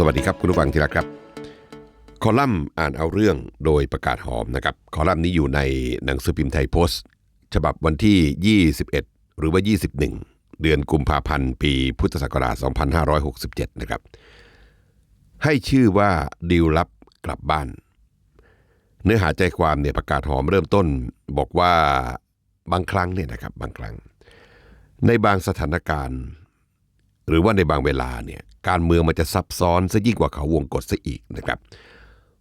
สวัสดีครับคุณผู้ฟังที่รักครับ คอลัมน์อ่านเอาเรื่องโดยประกาศหอมนะครับ คอลัมน์นี้อยู่ในหนังสือพิมพ์ไทยโพสต์ ฉบับวันที่ 21 หรือว่า 21 เดือนกุมภาพันธ์ปีพุทธศักราช 2567 นะครับ ให้ชื่อว่าดีลลับกลับบ้าน เนื้อหาใจความเนี่ยประกาศหอมเริ่มต้น บอกว่าบางครั้งเนี่ยนะครับบางครั้ง ในบางสถานการณ์ หรือว่าในบางเวลาเนี่ยการเมืองมันจะซับซ้อนซะยิ่งกว่าเขาวงกฏซะอีกนะครับ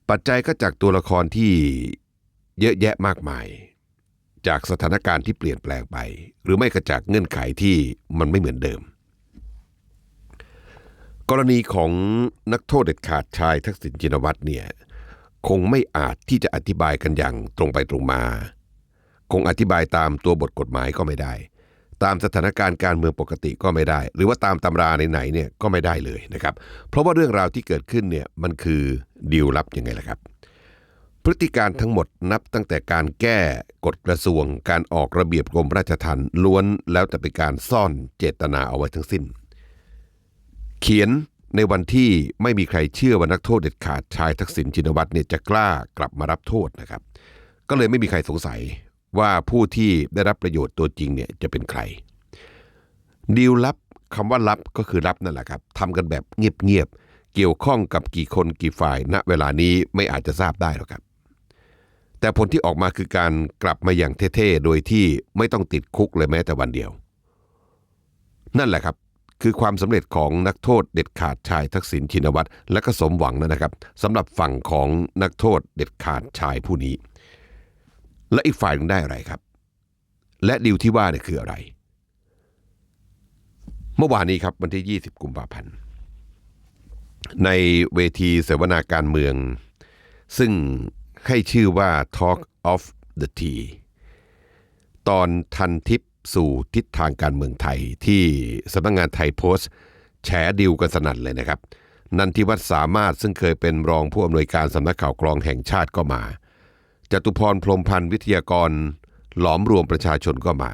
ปัจจัยก็จากตัวละครที่เยอะแยะมากมาย จากสถานการณ์ที่เปลี่ยนแปลงไป หรือไม่ก็จากเงื่อนไขที่มันไม่เหมือนเดิม กรณีของนักโทษเด็ดขาดชายทักษิณชินวัตรเนี่ยคงไม่อาจที่จะอธิบายกันอย่างตรงไปตรงมา คงอธิบายตามตัวบทกฎหมายก็ไม่ได้ ตามสถานการณ์การเมืองปกติก็ไม่ได้ หรือว่าตามตำราไหนๆเนี่ยก็ไม่ได้เลยนะครับ เพราะว่าเรื่องราวที่เกิดขึ้นเนี่ยมันคือดีลลับยังไงล่ะครับ พฤติการทั้งหมดนับตั้งแต่การแก้กฎกระทรวง การออกระเบียบกรมราชทัณฑ์ล้วนแล้วแต่เป็นการซ่อนเจตนาเอาไว้ทั้งสิ้น เขียนในวันที่ไม่มีใครเชื่อว่านักโทษเด็ดขาดชายทักษิณชินวัตรเนี่ยจะกล้ากลับมารับโทษนะครับ ก็เลยไม่มีใครสงสัย ว่าผู้ที่ได้รับประโยชน์ตัวจริงเนี่ยจะเป็นใคร ดีลลับคำว่าลับก็คือลับนั่นแหละครับทำกันแบบเงียบๆเกี่ยวข้องกับกี่คนกี่ฝ่ายณเวลานี้ไม่อาจจะทราบได้หรอกครับ แต่ผลที่ออกมาคือการกลับมาอย่างเท่ๆโดยที่ไม่ต้องติดคุกเลยแม้แต่วันเดียว นั่นแหละครับคือความสำเร็จของนักโทษเด็ดขาดชายทักษิณชินวัตรและก็สมหวังนะครับสำหรับฝั่งของนักโทษเด็ดขาดชายผู้นี้ และอีกฝ่ายหนึงได้อะไรครับ และดีลที่ว่าเนี่ยคืออะไร เมื่อวานนี้ครับวันที่ 20 กุมภาพันธ์ ในเวทีเสวนาการเมือง ซึ่งให้ชื่อว่า Talk of the T ตอนทันทิปสู่ทิศทางการเมืองไทยที่สำนักงงานไทยโพสต์ แฉดิวกันสนั่นเลยนะครับ นันทิวัฒน์สามารถซึ่งเคยเป็นรองผู้อำนวยการสำนักข่าวกรองแห่งชาติก็มา จตุพรพรมพันธ์วิทยากร หลอมรวมประชาชนก็มา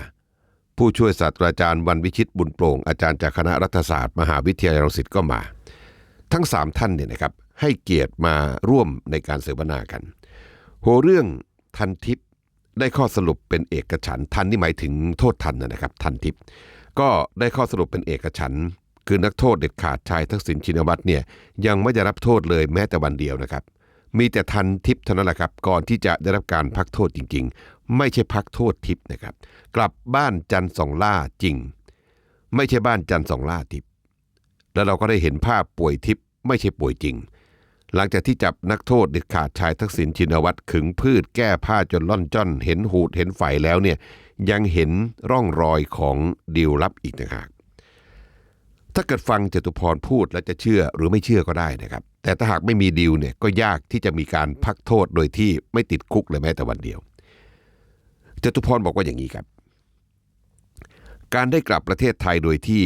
ผู้ช่วยศาสตราจารย์วันวิชิตบุญโปร่งอาจารย์จากคณะรัฐศาสตร์มหาวิทยาลัยรังสิตก็มา ทั้งสามท่านเนี่ยนะครับให้เกียรติมาร่วมในการเสวนากัน หัวเรื่องทันทิพย์ได้ข้อสรุปเป็นเอกฉันท์ทันนี่หมายถึงโทษทันนะครับ ทันทิพย์ก็ได้ข้อสรุปเป็นเอกฉันท์คือนักโทษเด็ดขาดชายทักษิณชินวัตรเนี่ยยังไม่ได้รับโทษเลยแม้แต่วันเดียวนะครับ มีแต่ทันทิพย์เท่านั้นแหละครับ ก่อนที่จะได้รับการพักโทษจริง ๆ ไม่ใช่พักโทษทิพย์นะครับ กลับบ้านจันทร์สองล่าจริง ไม่ใช่บ้านจันทร์สองล่าทิพย์แล้วเราก็ได้เห็นภาพป่วยทิพย์ไม่ใช่ป่วยจริง หลังจากที่จับนักโทษเด็ดขาดชายทักษิณชินวัตรขึงพืชแก้ผ้าจนล่อนจ้อน เห็นหูดเห็นไฟแล้วเนี่ยยังเห็นร่องรอยของดีลลับอีกต่างหาก ถ้าเกิดฟังจตุพรพูดแล้วจะเชื่อหรือไม่เชื่อก็ได้นะครับ แต่ถ้าหากไม่มีดีลเนี่ยก็ยากที่จะมีการพักโทษโดยที่ไม่ติดคุกเลยแม้แต่วันเดียวจตุพรบอกว่าอย่างนี้ครับ การได้กลับประเทศไทยโดยที่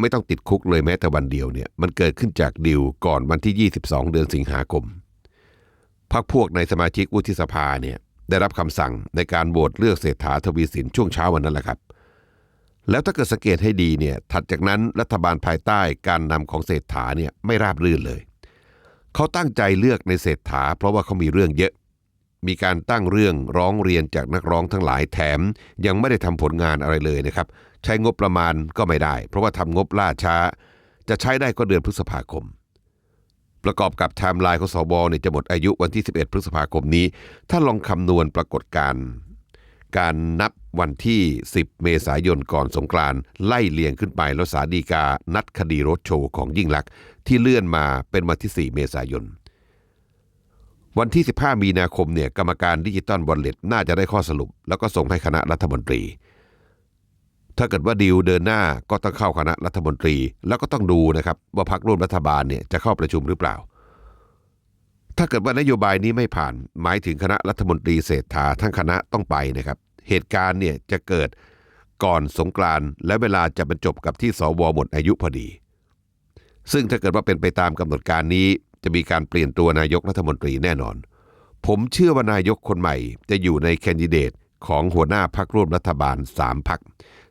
ไม่ต้องติดคุกเลยแม้แต่วันเดียวเนี่ยมันเกิดขึ้นจากดิวก่อนวันที่ 22 เดือนสิงหาคมพรรคพวกในสมาชิกวุฒิสภาเนี่ยได้รับคำสั่งในการโหวตเลือกเศรษฐาทวีสินช่วงเช้าวันนั้นแหละครับ แล้วถ้าเกิดสังเกตให้ดีเนี่ยถัดจากนั้นรัฐบาลภายใต้การนำของเศรษฐาเนี่ยไม่ราบรื่นเลย เขาตั้งใจเลือกในเศรษฐา เพราะว่าเขามีเรื่องเยอะ มีการตั้งเรื่องร้องเรียนจากนักร้องทั้งหลายแถม ยังไม่ได้ทำผลงานอะไรเลยนะครับ ใช้งบประมาณก็ไม่ได้ เพราะว่าทำงบล่าช้า จะใช้ได้ก็เดือนพฤษภาคม ประกอบกับไทม์ไลน์ของสวเนี่ยจะหมดอายุวันที่ 11 พฤษภาคมนี้ ถ้าลองคำนวณปรากฏการณ์การนับ วันที่ 10 เมษายนก่อนสงกรานต์ไล่เลียงขึ้นไปแล้วสาดีกานัดคดีรถโชว์ของยิ่งลักษณ์ที่เลื่อนมาเป็นวันที่ 4 เมษายน วันที่ 15 มีนาคมเนี่ยกรรมการดิจิตอลบอลเล็ตน่าจะได้ข้อสรุป แล้วก็ส่งให้คณะรัฐมนตรี ถ้าเกิดว่าดีลเดินหน้าก็ต้องเข้าคณะรัฐมนตรี แล้วก็ต้องดูนะครับว่าพรรคร่วมรัฐบาลเนี่ยจะเข้าประชุมหรือเปล่าถ้าเกิดว่านโยบายนี้ไม่ผ่าน หมายถึงคณะรัฐมนตรีเศรษฐาทั้งคณะต้องไปนะครับ เหตุการณ์เนี่ยจะเกิดก่อนสงกรานและเวลาจะบรรจบกับที่สวหมดอายุพอดี ซึ่งถ้าเกิดว่าเป็นไปตามกำหนดการนี้ จะมีการเปลี่ยนตัวนายกรัฐมนตรีแน่นอน ผมเชื่อว่านายกคนใหม่ จะอยู่ในแคนดิเดตของหัวหน้าพักร่วมรัฐบาลสามพัก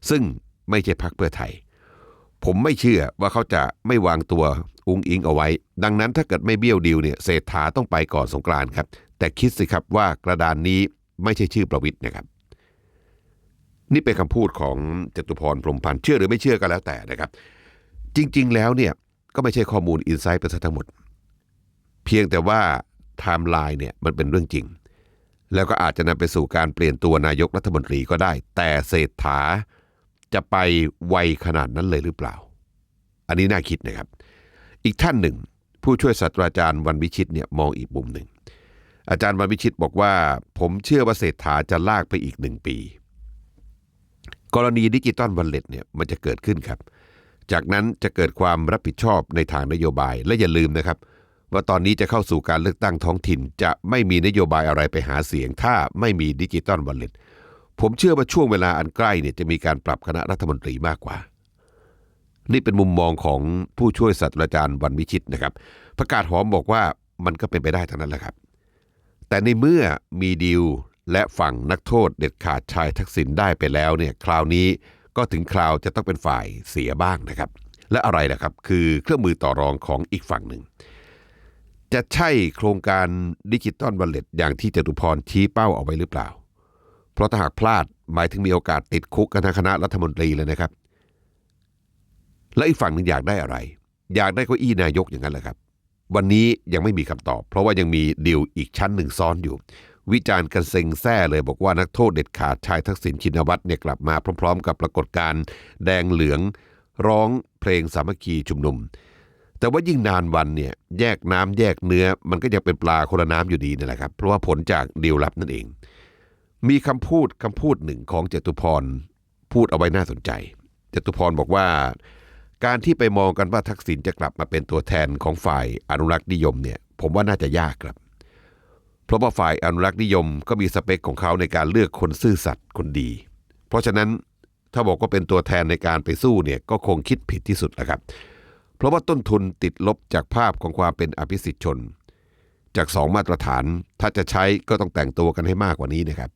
ซึ่งไม่ใช่พักเพื่อไทย ผมไม่เชื่อว่าเขาจะไม่วางตัวอุงอิงเอาไว้ ดังนั้นถ้าเกิดไม่เบี้ยวดิวเนี่ยเศรษฐาต้องไปก่อนสงกรานครับ แต่คิดสิครับว่ากระดานนี้ไม่ใช่ชื่อประวิทย์นะครับ นี่เป็นคำพูดของจตุพรพรมพันธ์เชื่อหรือไม่เชื่อก็แล้วแต่นะครับ จริง ๆ แล้วเนี่ยก็ไม่ใช่ข้อมูลอินไซต์เป็นซะทั้งหมด เพียงแต่ว่าไทม์ไลน์เนี่ยมันเป็นเรื่องจริง แล้วก็อาจจะนำไปสู่การเปลี่ยนตัวนายกรัฐมนตรีก็ได้ แต่เศรษฐาจะไปไวขนาดนั้นเลยหรือเปล่า อันนี้น่าคิดนะครับ อีกท่านหนึ่ง ผู้ช่วยศาสตราจารย์วันวิชิตเนี่ยมองอีกมุมหนึ่ง อาจารย์วันวิชิตบอกว่า ผมเชื่อว่าเศรษฐาจะลากไปอีกหนึ่งปี กรณีดิจิตอลวันเล็ตเนี่ยมันจะเกิดขึ้นครับ จากนั้นจะเกิดความรับผิดชอบในทางนโยบายและอย่าลืมนะครับ ว่าตอนนี้จะเข้าสู่การเลือกตั้งท้องถิ่น จะไม่มีนโยบายอะไรไปหาเสียง ถ้าไม่มีดิจิตอลวันเล็ตผมเชื่อว่าช่วงเวลาอันใกล้เนี่ยจะมีการปรับคณะรัฐมนตรีมากกว่า นี่เป็นมุมมองของผู้ช่วยศาสตราจารย์วันวิชิตนะครับ ประกาศหอมบอกว่ามันก็เป็นไปได้ทั้งนั้นแหละครับ แต่ในเมื่อมีดีล และฝั่งนักโทษเด็ดขาดชายทักษิณได้ไปแล้วเนี่ยคราวนี้ก็ถึงคราวจะต้องเป็นฝ่ายเสียบ้างนะครับ และอะไรล่ะครับ คือเครื่องมือต่อรองของอีกฝั่งหนึ่ง จะใช่โครงการดิจิตอลบัลเลตอย่างที่จตุพรชี้เป้าเอาไว้หรือเปล่า เพราะถ้าหากพลาดหมายถึงมีโอกาสติดคุกกันทั้งคณะรัฐมนตรีเลยนะครับ และอีกฝั่งหนึ่งอยากได้อะไร อยากได้เก้าอี้นายกอย่างนั้นแหละครับ วันนี้ยังไม่มีคำตอบ เพราะว่ายังมีดีลอีกชั้นหนึ่งซ้อนอยู่ วิจารณ์กันเซ็งแซ่เลยบอกว่านักโทษเด็ดขาดชายทักษิณชินวัตรเนี่ยกลับมาพร้อม ๆ กับปรากฏการณ์แดงเหลืองร้องเพลงสามัคคีชุมนุม แต่ว่ายิ่งนานวันเนี่ยแยกน้ำแยกเนื้อ มันก็ยังเป็นปลาคนละน้ำอยู่ดีนั่นแหละครับ เพราะว่าผลจากดีลลับนั่นเอง มีคำพูดคำพูดหนึ่งของเจตุพรพูดเอาไว้น่าสนใจ เจตุพรบอกว่า การที่ไปมองกันว่าทักษิณจะกลับมาเป็นตัวแทนของฝ่ายอนุรักษ์นิยมเนี่ย ผมว่าน่าจะยากครับ เพราะว่าฝ่ายอนุรักษ์นิยมก็มีสเปคของเขาในการเลือกคนซื่อสัตย์คนดี เพราะฉะนั้นถ้าบอกว่าเป็นตัวแทนในการไปสู้เนี่ยก็คงคิดผิดที่สุดแหละครับ เพราะว่าต้นทุนติดลบจากภาพของความเป็นอภิสิทธิชน จากสองมาตรฐานถ้าจะใช้ก็ต้องแต่งตัวกันให้มากกว่านี้นะครับ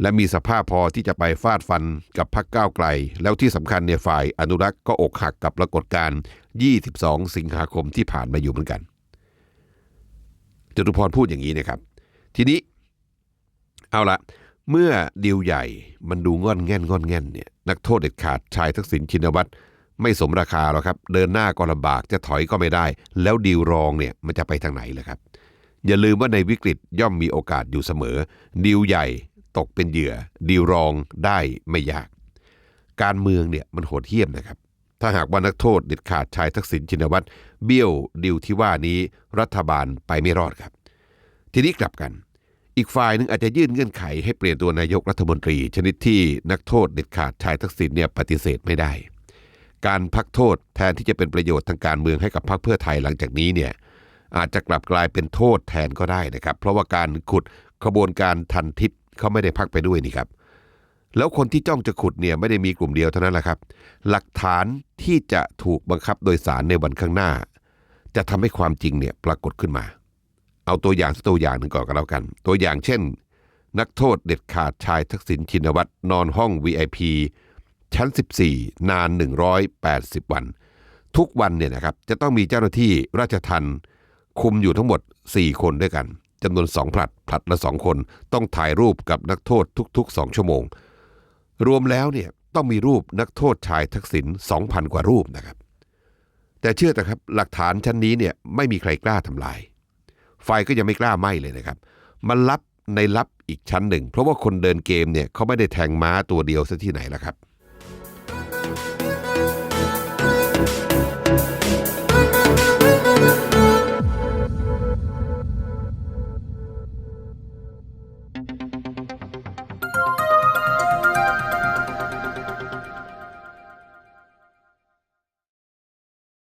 และมีสภาพพอที่จะไปฟาดฟันกับพรรคก้าวไกล แล้วที่สำคัญเนี่ยฝ่ายอนุรักษ์ก็อกหักกับปรากฏการณ์ 22 สิงหาคมที่ผ่านมาอยู่เหมือนกันจตุพรพูดอย่างนี้นะครับ ทีนี้เอาละเมื่อดีลใหญ่มันดูงอนแง่นงอนแง่นเนี่ยนักโทษเด็ดขาดชายทักษิณชินวัตรไม่สมราคาหรอกครับ เดินหน้าก็ลำบากจะถอยก็ไม่ได้ แล้วดีลรองเนี่ยมันจะไปทางไหนล่ะครับ อย่าลืมว่าในวิกฤตย่อมมีโอกาสอยู่เสมอ ดีลใหญ่ตกเป็นเหยื่อ ดีลรองได้ไม่ยาก การเมืองเนี่ยมันโหดเหี้ยมนะครับ ถ้าหากว่านักโทษเด็ดขาดชายทักษิณชินวัตรเบี้ยวดีลที่ว่านี้รัฐบาลไปไม่รอดครับ ทีนี้กลับกัน อีกฝ่ายหนึงอาจจะยื่นเงื่อนไขให้เปลี่ยนตัวนายกรัฐมนตรี ชนิดที่นักโทษเด็ดขาดชายทักษิณเนี่ยปฏิเสธไม่ได้ การพักโทษแทนที่จะเป็นประโยชน์ทางการเมืองให้กับพรรคเพื่อไทยหลังจากนี้เนี่ยอาจจะกลับกลายเป็นโทษแทนก็ได้นะครับ เพราะว่าการขุดขบวนการทันทิพย์เขาไม่ได้พักไปด้วยนี่ครับ แล้วคนที่จ้องจะขุดเนี่ยไม่ได้มีกลุ่มเดียวเท่านั้นแหละครับ หลักฐานที่จะถูกบังคับโดยสารในวันข้างหน้า จะทำให้ความจริงเนี่ยปรากฏขึ้นมา เอาตัวอย่างสักตัวอย่างหนึ่งก่อนก็แล้วกัน ตัวอย่างเช่น นักโทษเด็ดขาดชายทักษิณชินวัตรนอนห้อง VIP ชั้น 14 นาน 180 วัน ทุกวันเนี่ยนะครับจะต้องมีเจ้าหน้าที่ราชทัณฑ์คุมอยู่ทั้งหมด 4 คนด้วยกันจำนวน 2 ผลัด ผลัดละ 2 คน ต้องถ่ายรูปกับนักโทษทุก ๆ 2 ชั่วโมง รวมแล้วเนี่ยต้องมีรูปนักโทษชายทักษิณ2,000 กว่ารูปนะครับ แต่เชื่อแต่ครับหลักฐานชั้นนี้เนี่ยไม่มีใครกล้าทำลาย ไฟก็ยังไม่กล้าไหม้เลยนะครับ มันลับในลับอีกชั้นหนึ่ง เพราะว่าคนเดินเกมเนี่ยเขาไม่ได้แทงม้าตัวเดียวซะที่ไหนล่ะครับ